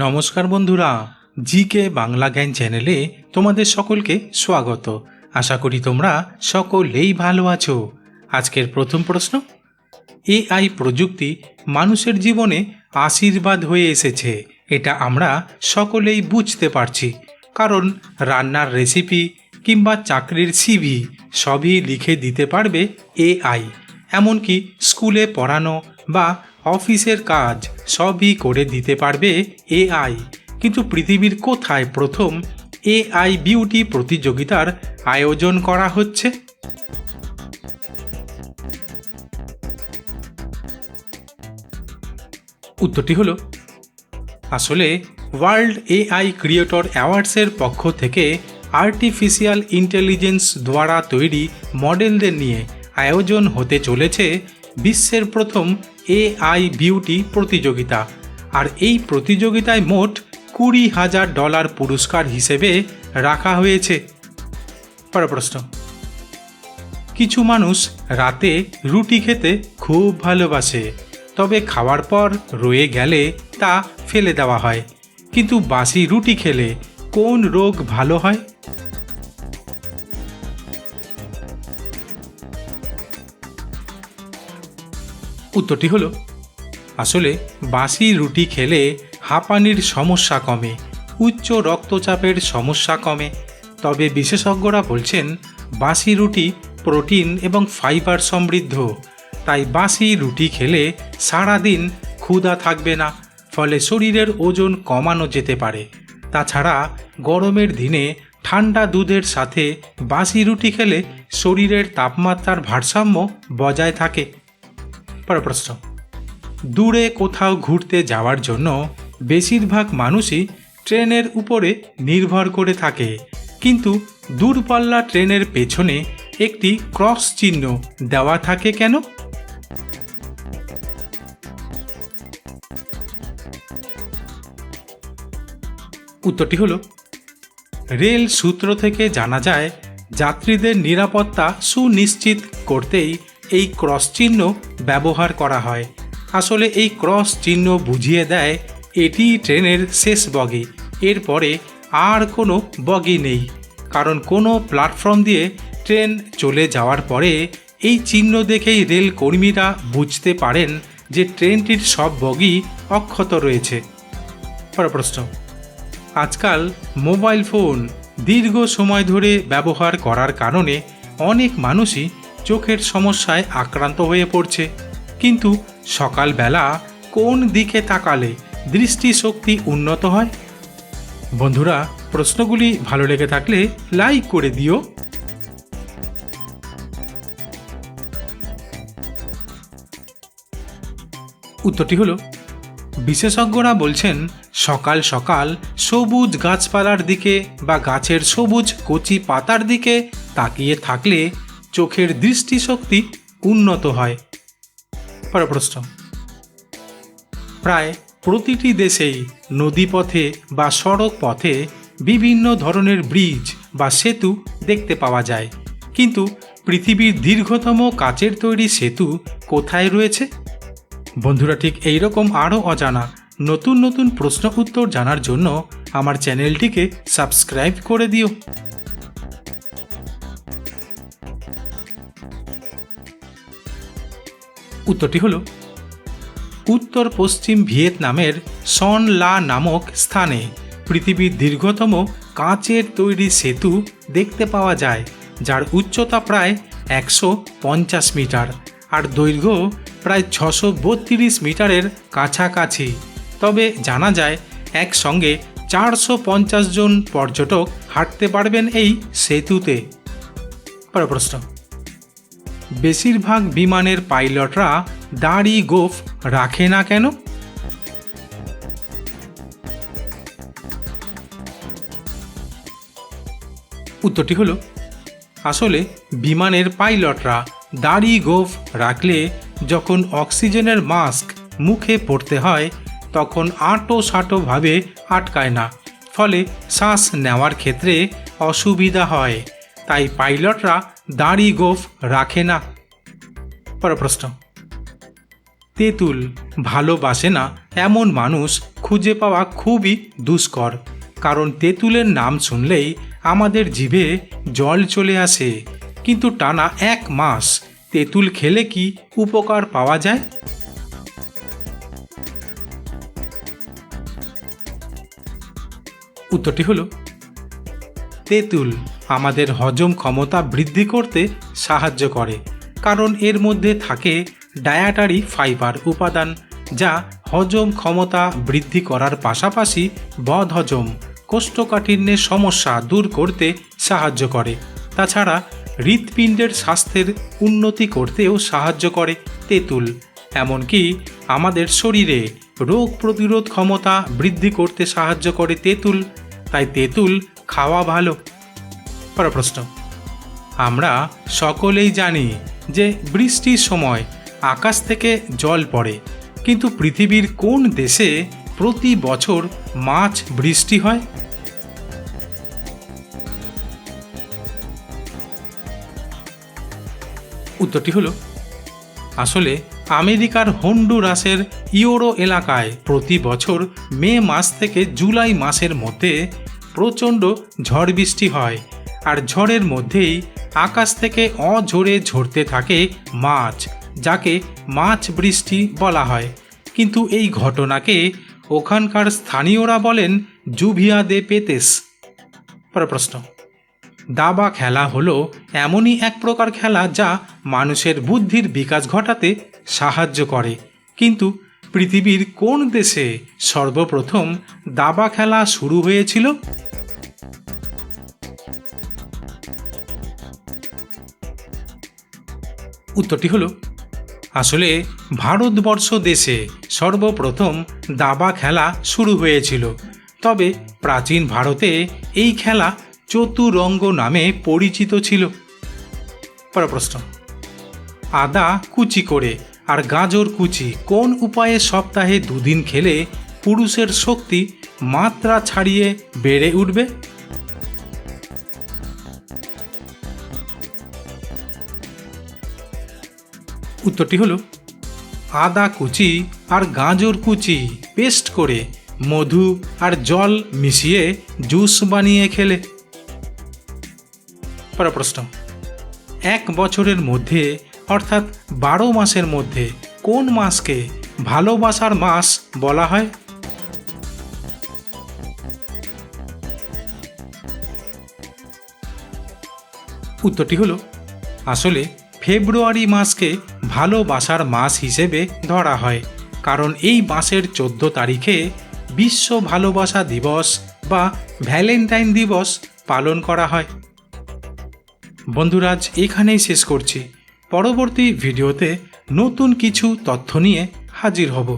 নমস্কার বন্ধুরা জি কে বাংলা জ্ঞান চ্যানেলে তোমাদের সকলকে স্বাগত। আশা করি তোমরা সকলেই ভালো আছো। আজকের প্রথম প্রশ্ন, এআই প্রযুক্তি মানুষের জীবনে আশীর্বাদ হয়ে এসেছে, এটা আমরা সকলেই বুঝতে পারছি। কারণ রান্নার রেসিপি কিংবা চাকরির সিভি সবই লিখে দিতে পারবে এআই, এমনকি স্কুলে পড়ানো বা অফিসের কাজ সবই করে দিতে পারবে এআই। কিন্তু পৃথিবীর কোথায় প্রথম এআই বিউটি প্রতিযোগিতার আয়োজন করা হচ্ছে? উত্তরটি হলো, আসলে ওয়ার্ল্ড এআই ক্রিয়েটর অ্যাওয়ার্ডসের পক্ষ থেকে আর্টিফিশিয়াল ইন্টেলিজেন্স দ্বারা তৈরি মডেলদের নিয়ে আয়োজন হতে চলেছে বিশ্বের প্রথম এআই বিউটি প্রতিযোগিতা। আর এই প্রতিযোগিতায় মোট কুড়ি হাজার ডলার পুরস্কার হিসেবে রাখা হয়েছে। প্রশ্ন। কিছু মানুষ রাতে রুটি খেতে খুব ভালোবাসে, তবে খাওয়ার পর রয়ে গেলে তা ফেলে দেওয়া হয়। কিন্তু বাসি রুটি খেলে কোন রোগ ভালো হয়? উত্তরটি হলো, আসলে বাসি রুটি খেলে হাঁপানির সমস্যা কমে, উচ্চ রক্তচাপের সমস্যা কমে। তবে বিশেষজ্ঞরা বলছেন, বাসি রুটি প্রোটিন এবং ফাইবার সমৃদ্ধ। তাই বাসি রুটি খেলে সারাদিন ক্ষুধা থাকবে না, ফলে শরীরের ওজন কমানো যেতে পারে। তাছাড়া গরমের দিনে ঠান্ডা দুধের সাথে বাসি রুটি খেলে শরীরের তাপমাত্রার ভারসাম্য বজায় থাকে। পরের প্রশ্ন। দূরে কোথাও ঘুরতে যাওয়ার জন্য বেশিরভাগ মানুষই ট্রেনের উপরে নির্ভর করে থাকে। কিন্তু দূরপাল্লা ট্রেনের পেছনে একটি ক্রস চিহ্ন দেওয়া থাকে কেন? উত্তরটি হল, রেল সূত্র থেকে জানা যায়, যাত্রীদের নিরাপত্তা সুনিশ্চিত করতেই এই ক্রস চিহ্ন ব্যবহার করা হয়। আসলে এই ক্রস চিহ্ন বুঝিয়ে দেয়, এটি ট্রেনের শেষ বগি। এরপরে আর কোনো বগি নেই। কারণ কোনো প্ল্যাটফর্ম দিয়ে ট্রেন চলে যাওয়ার পরে এই চিহ্ন দেখেই রেল কর্মীরা বুঝতে পারেন যে ট্রেনটির সব বগি অক্ষত রয়েছে। প্রশ্ন। আজকাল মোবাইল ফোন দীর্ঘ সময় ধরে ব্যবহার করার কারণে অনেক মানুষই চোখের সমস্যায় আক্রান্ত হয়ে পড়ছে। কিন্তু সকালবেলা কোন দিকে তাকালে দৃষ্টিশক্তি উন্নত হয়? বন্ধুরা, প্রশ্নগুলি ভালো লেগে থাকলে লাইক করে দিও। উত্তরটি হলো, বিশেষজ্ঞরা বলছেন সকাল সকাল সবুজ গাছপালার দিকে বা গাছের সবুজ কচি পাতার দিকে তাকিয়ে থাকলে চোখের দৃষ্টিশক্তি উন্নত হয়। পরের প্রশ্ন প্রায় প্রতিটি দেশেই নদীপথে বা সড়ক পথে বিভিন্ন ধরনের ব্রিজ বা সেতু দেখতে পাওয়া যায়। কিন্তু পৃথিবীর দীর্ঘতম কাচের তৈরি সেতু কোথায় রয়েছে? বন্ধুরা, ঠিক এই রকম আরও অজানা নতুন নতুন প্রশ্ন উত্তর জানার জন্য আমার চ্যানেলটিকে সাবস্ক্রাইব করে দিও। উত্তরটি হলো, উত্তর পশ্চিম ভিয়েতনামের সন লা নামক স্থানে পৃথিবীর দীর্ঘতম কাঁচের তৈরি সেতু দেখতে পাওয়া যায়, যার উচ্চতা প্রায় একশো পঞ্চাশ মিটার আর দৈর্ঘ্য প্রায় ছশো বত্রিশ মিটারের কাছাকাছি। তবে জানা যায়, একসঙ্গে চারশো পঞ্চাশ জন পর্যটক হাঁটতে পারবেন এই সেতুতে। পরের প্রশ্ন। বেশিরভাগ বিমানের পাইলটরা দাড়ি গোফ রাখে না কেন? উত্তরটি হলো, আসলে বিমানের পাইলটরা দাড়ি গোফ রাখলে যখন অক্সিজেনের মাস্ক মুখে পড়তে হয়, তখন আঁটো সাঁটোভাবে আটকায় না। ফলে শ্বাস নেওয়ার ক্ষেত্রে অসুবিধা হয়। তাই পাইলটরা দাড়ি গোফ রাখে না। পরের প্রশ্ন। তেঁতুল ভালোবাসে না এমন মানুষ খুঁজে পাওয়া খুবই দুষ্কর। কারণ তেঁতুলের নাম শুনলেই আমাদের জিভে জল চলে আসে। কিন্তু টানা এক মাস তেঁতুল খেলে কি উপকার পাওয়া যায়? উত্তরটি হলো, তেঁতুল আমাদের হজম ক্ষমতা বৃদ্ধি করতে সাহায্য করে, কারণ এর মধ্যে থাকে ডায়াটারি ফাইবার উপাদান, যা হজম ক্ষমতা বৃদ্ধি করার পাশাপাশি বদহজম, কোষ্ঠকাঠিন্যের সমস্যা দূর করতে সাহায্য করে। তাছাড়া হৃৎপিণ্ডের স্বাস্থ্যের উন্নতি করতেও সাহায্য করে তেঁতুল। এমনকি আমাদের শরীরে রোগ প্রতিরোধ ক্ষমতা বৃদ্ধি করতে সাহায্য করে তেঁতুল। তাই তেঁতুল খাওয়া ভালো। পর প্রশ্ন আমরা সকলেই জানি যে বৃষ্টির সময় আকাশ থেকে জল পড়ে, কিন্তু পৃথিবীর কোন দেশে প্রতি বছর মাছ বৃষ্টি হয়? উত্তরটি হলো, আসলে আমেরিকার হন্ডুরাসের ইউরো এলাকায় প্রতি বছর মে মাস থেকে জুলাই মাসের মধ্যে প্রচণ্ড ঝড় বৃষ্টি হয় আর ঝড়ের মধ্যেই আকাশ থেকে অঝরে ঝরতে থাকে মাছ, যাকে মাছ বৃষ্টি বলা হয়। কিন্তু এই ঘটনাকে ওখানকার স্থানীয়রা বলেন জুভিয়া দে পেতেস। প্রশ্ন দাবা খেলা হলো এমনই এক প্রকার খেলা যা মানুষের বুদ্ধির বিকাশ ঘটাতে সাহায্য করে। কিন্তু পৃথিবীর কোন দেশে সর্বপ্রথম দাবা খেলা শুরু হয়েছিল? উত্তরটি হলো, আসলে ভারতবর্ষ দেশে সর্বপ্রথম দাবা খেলা শুরু হয়েছিল। তবে প্রাচীন ভারতে এই খেলা চতুরঙ্গ নামে পরিচিত ছিল। পর প্রশ্ন, আদা কুচি করে আর গাজর কুচি কোন উপায়ে সপ্তাহে দুদিন খেলে পুরুষের শক্তি মাত্রা ছাড়িয়ে বেড়ে উঠবে? উত্তরটি হলো, আদা কুচি আর গাজর কুচি পেস্ট করে মধু আর জল মিশিয়ে জুস বানিয়ে খেলে। পর প্রশ্ন, এক বছরের মধ্যে অর্থাৎ বারো মাসের মধ্যে কোন মাসকে ভালোবাসার মাস বলা হয়? উত্তরটি হলো, আসলে ফেব্রুয়ারি মাসকে ভালোবাসার মাস হিসেবে ধরা হয়, কারণ এই মাসের চোদ্দ তারিখে বিশ্ব ভালোবাসা দিবস বা ভ্যালেন্টাইন দিবস পালন করা হয়। বন্ধুরাজ এখানেই শেষ করছি। পরবর্তী ভিডিওতে নতুন কিছু তথ্য নিয়ে হাজির হব।